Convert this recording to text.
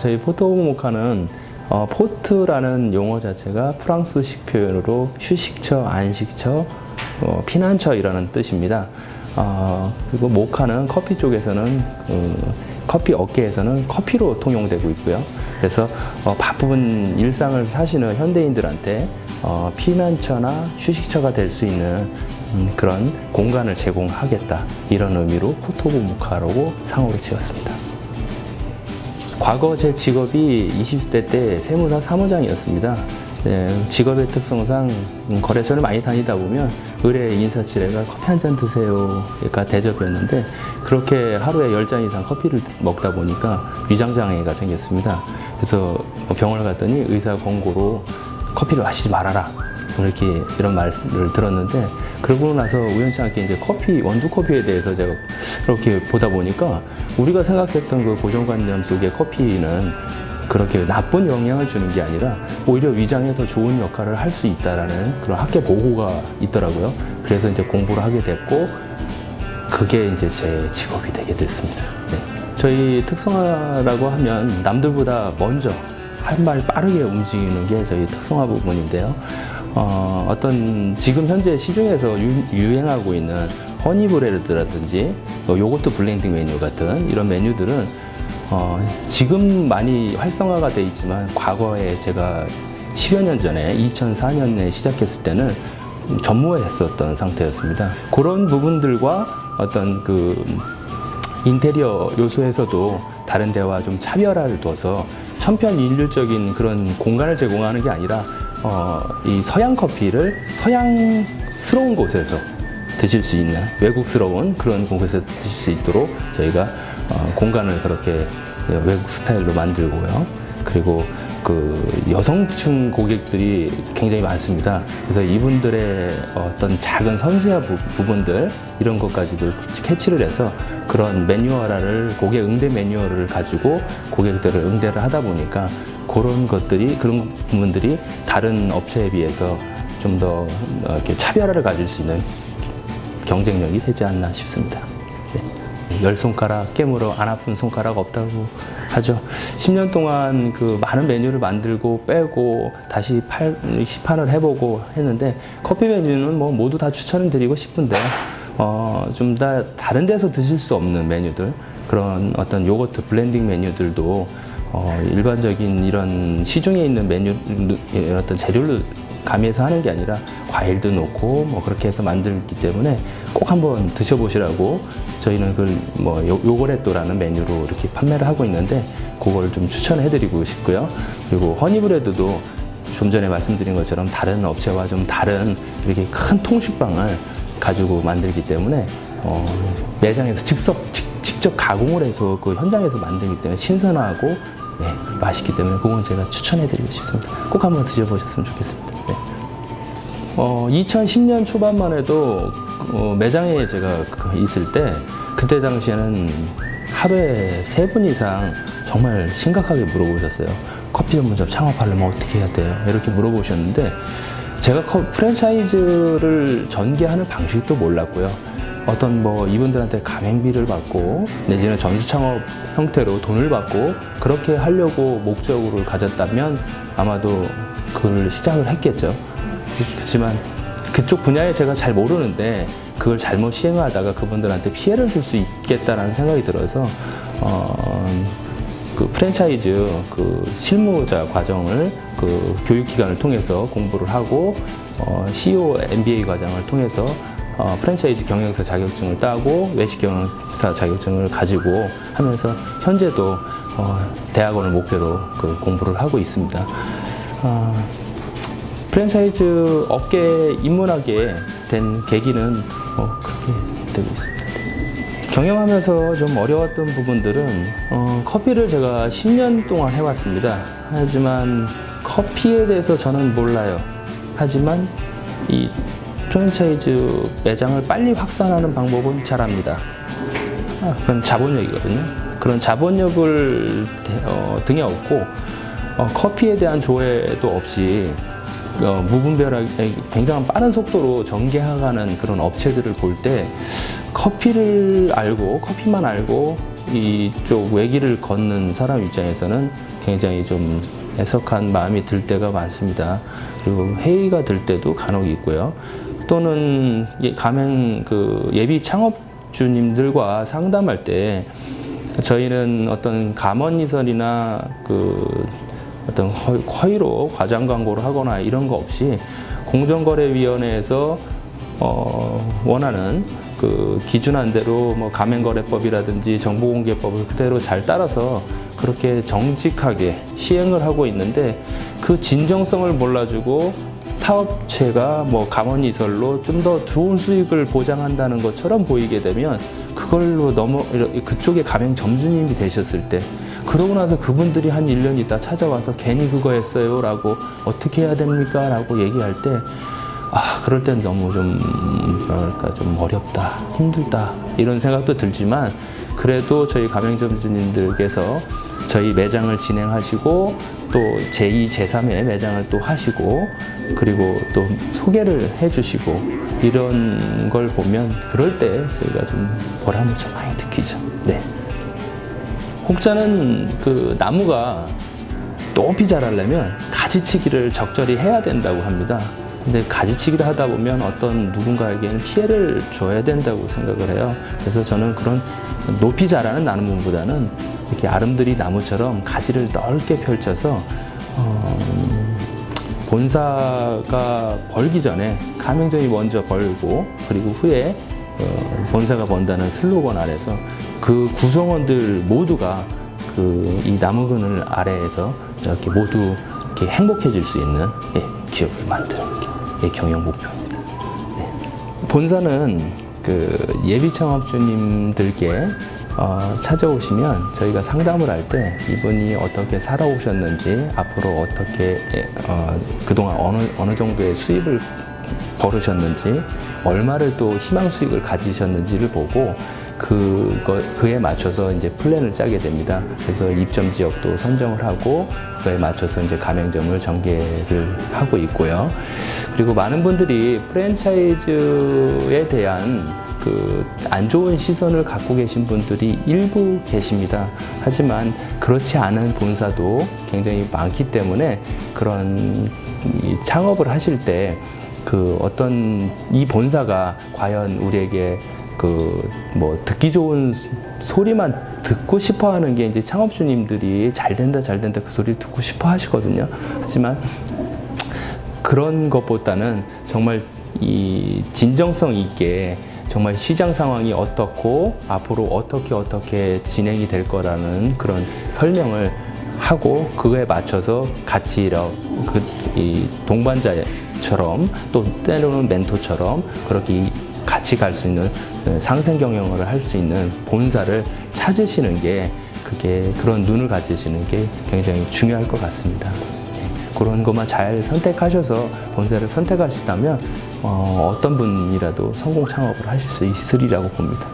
어, 저희 포토 모카는 어, 포트라는 용어 자체가 프랑스식 표현으로 휴식처, 안식처, 어, 피난처 이라는 뜻입니다. 어, 그리고 모카는 커피 쪽에서는 어, 커피 업계에서는 커피로 통용되고 있고요. 그래서 어, 바쁜 일상을 사시는 현대인들한테 어, 피난처나 휴식처가 될 수 있는 음, 그런 공간을 제공하겠다 이런 의미로 포토브 모카라고 상호를 지었습니다. 과거 제 직업이 20대 때 세무사 사무장이었습니다. 네, 직업의 특성상 음, 거래소를 많이 다니다 보면 의뢰 인사실에 가 커피 한 잔 드세요가 대접이었는데 그렇게 하루에 10잔 이상 커피를 먹다 보니까 위장장애가 생겼습니다. 그래서 병원을 갔더니 의사 권고로 커피를 마시지 말아라. 이렇게 이런 말을 들었는데 그러고 나서 우연치 않게 이제 커피 원두 커피에 대해서 제가 이렇게 보다 보니까 우리가 생각했던 그 고정관념 속의 커피는 그렇게 나쁜 영향을 주는 게 아니라 오히려 위장에 더 좋은 역할을 할 수 있다라는 그런 학계 보고가 있더라고요. 그래서 이제 공부를 하게 됐고 그게 이제 제 직업이 되게 됐습니다. 네. 저희 특성화라고 하면 남들보다 먼저 한 발 빠르게 움직이는 게 저희 특성화 부분인데요. 어, 어떤 지금 현재 시중에서 유, 행하고 있는 허니브레드라든지 또 요거트 블렌딩 메뉴 같은 이런 메뉴들은 어, 지금 많이 활성화가 돼 있지만 과거에 제가 10여 년 전에 2004년에 시작했을 때는 전무했었던 상태였습니다. 그런 부분들과 어떤 그 인테리어 요소에서도 다른 데와 좀 차별화를 둬서 천편일률적인 그런 공간을 제공하는 게 아니라 어, 이 서양 커피를 서양스러운 곳에서 드실 수 있는 외국스러운 그런 곳에서 드실 수 있도록 저희가 어, 공간을 그렇게 외국 스타일로 만들고요. 그리고 그 여성층 고객들이 굉장히 많습니다. 그래서 이분들의 어떤 작은 섬세한 부, 부분들 이런 것까지도 캐치를 해서 그런 매뉴얼화를 고객 응대 매뉴얼을 가지고 고객들을 응대를 하다 보니까 그런 것들이 그런 부분들이 다른 업체에 비해서 좀 더 이렇게 차별화를 가질 수 있는 경쟁력이 되지 않나 싶습니다. 네. 열 손가락 깨물어 안 아픈 손가락 없다고 하죠. 10년 동안 그 많은 메뉴를 만들고 빼고 다시 팔, 시판을 해보고 했는데 커피 메뉴는 뭐 모두 다 추천을 드리고 싶은데 어, 좀 다 다른 데서 드실 수 없는 메뉴들 그런 어떤 요거트 블렌딩 메뉴들도 어, 일반적인 이런 시중에 있는 메뉴 어떤 재료를 가미해서 하는 게 아니라 과일도 넣고 뭐 그렇게 해서 만들기 때문에 꼭 한번 드셔보시라고 저희는 그뭐 요거레또라는 메뉴로 이렇게 판매를 하고 있는데 그걸 좀 추천해드리고 싶고요. 그리고 허니브레드도 좀 전에 말씀드린 것처럼 다른 업체와 좀 다른 이렇게 큰 통식빵을 가지고 만들기 때문에 어, 매장에서 직접 직, 직접 가공을 해서 그 현장에서 만들기 때문에 신선하고 네, 맛있기 때문에 그건 제가 추천해드리고 싶습니다. 꼭 한번 드셔보셨으면 좋겠습니다. 네. 어, 2010년 초반만 해도 어, 매장에 제가 그 있을 때 그때 당시에는 하루에 세 분 이상 정말 심각하게 물어보셨어요. 커피 전문점 창업하려면 어떻게 해야 돼요? 이렇게 물어보셨는데 제가 커- 프랜차이즈를 전개하는 방식도 몰랐고요. 어떤 뭐 이분들한테 가맹비를 받고 내지는 전수 창업 형태로 돈을 받고 그렇게 하려고 목적으로 가졌다면 아마도 그걸 시작을 했겠죠. 그렇지만 그쪽 분야에 제가 잘 모르는데 그걸 잘못 시행하다가 그분들한테 피해를 줄 수 있겠다라는 생각이 들어서 어, 그 프랜차이즈 그 실무자 과정을 그 교육기관을 통해서 공부를 하고 어, CEO MBA 과정을 통해서 어, 프랜차이즈 경영사 자격증을 따고 외식 경영사 자격증을 가지고 하면서 현재도 어, 대학원을 목표로 그 공부를 하고 있습니다. 어, 프랜차이즈 업계에 입문하게 된 계기는 뭐 그렇게 되고 있습니다. 경영하면서 좀 어려웠던 부분들은 어, 커피를 제가 10년 동안 해왔습니다. 하지만 커피에 대해서 저는 몰라요. 하지만 이 프랜차이즈 매장을 빨리 확산하는 방법은 잘 압니다. 아, 그건 자본력이거든요. 그런 자본력을 대- 어, 등에 업고 어, 커피에 대한 조회도 없이 어, 무분별하게 굉장히 빠른 속도로 전개해가는 그런 업체들을 볼 때 커피를 알고 커피만 알고 이쪽 외길을 걷는 사람 입장에서는 굉장히 좀 애석한 마음이 들 때가 많습니다. 그리고 회의가 들 때도 간혹 있고요. 또는 예- 가맹 그 예비 창업주님들과 상담할 때 저희는 어떤 감언이설이나 그 어떤 허- 허위로 과장 광고를 하거나 이런 거 없이 공정거래위원회에서 어, 원하는 그 기준안대로 뭐 가맹거래법이라든지 정보공개법을 그대로 잘 따라서 그렇게 정직하게 시행을 하고 있는데 그 진정성을 몰라주고 타업체가 뭐 감언이설로 좀 더 좋은 수익을 보장한다는 것처럼 보이게 되면 그걸로 넘어 그쪽에 가맹 점주님이 되셨을 때 그러고 나서 그분들이 한 1년 있다 찾아와서 괜히 그거 했어요 라고 어떻게 해야 됩니까? 라고 얘기할 때 아, 그럴 땐 너무 좀, 뭐랄까, 좀 어렵다, 힘들다, 이런 생각도 들지만, 그래도 저희 가맹점주님들께서 저희 매장을 진행하시고, 또 제2, 제3의 매장을 또 하시고, 그리고 또 소개를 해주시고, 이런 걸 보면, 그럴 때 저희가 좀 보람을 좀 많이 느끼죠. 네. 혹자는 그 나무가 높이 자라려면 가지치기를 적절히 해야 된다고 합니다. 근데 가지치기를 하다 보면 어떤 누군가에게는 피해를 줘야 된다고 생각을 해요. 그래서 저는 그런 높이 자라는 나무보다는 이렇게 아름드리 나무처럼 가지를 넓게 펼쳐서 어, 본사가 벌기 전에 가맹점이 먼저 벌고 그리고 후에 어, 본사가 번다는 슬로건 아래서 그 구성원들 모두가 그 이 나무 그늘 아래에서 이렇게 모두 이렇게 행복해질 수 있는 예, 기업을 만드는 게 예, 경영 목표입니다. 네. 본사는 그 예비 창업주님들께 어, 찾아오시면 저희가 상담을 할 때 이분이 어떻게 살아오셨는지 앞으로 어떻게 예, 어, 그동안 어느 어느 정도의 수입을 벌으셨는지 얼마를 또 희망 수익을 가지셨는지를 보고 그거 그에 맞춰서 이제 플랜을 짜게 됩니다. 그래서 입점 지역도 선정을 하고 그에 맞춰서 이제 가맹점을 전개를 하고 있고요. 그리고 많은 분들이 프랜차이즈에 대한 그 안 좋은 시선을 갖고 계신 분들이 일부 계십니다. 하지만 그렇지 않은 본사도 굉장히 많기 때문에 그런 이 창업을 하실 때 그 어떤 이 본사가 과연 우리에게 그 뭐 듣기 좋은 소리만 듣고 싶어 하는 게 이제 창업주님들이 잘 된다 잘 된다 그 소리를 듣고 싶어 하시거든요. 하지만 그런 것보다는 정말 이 진정성 있게 정말 시장 상황이 어떻고 앞으로 어떻게 어떻게 진행이 될 거라는 그런 설명을 하고 그거에 맞춰서 같이 이런 그 이 동반자 처럼 또 때로는 멘토처럼 그렇게 이 같이 갈 수 있는 상생 경영을 할 수 있는 본사를 찾으시는 게 그게 그런 눈을 가지시는 게 굉장히 중요할 것 같습니다. 예, 그런 것만 잘 선택하셔서 본사를 선택하시다면 어, 어떤 분이라도 성공 창업을 하실 수 있으리라고 봅니다.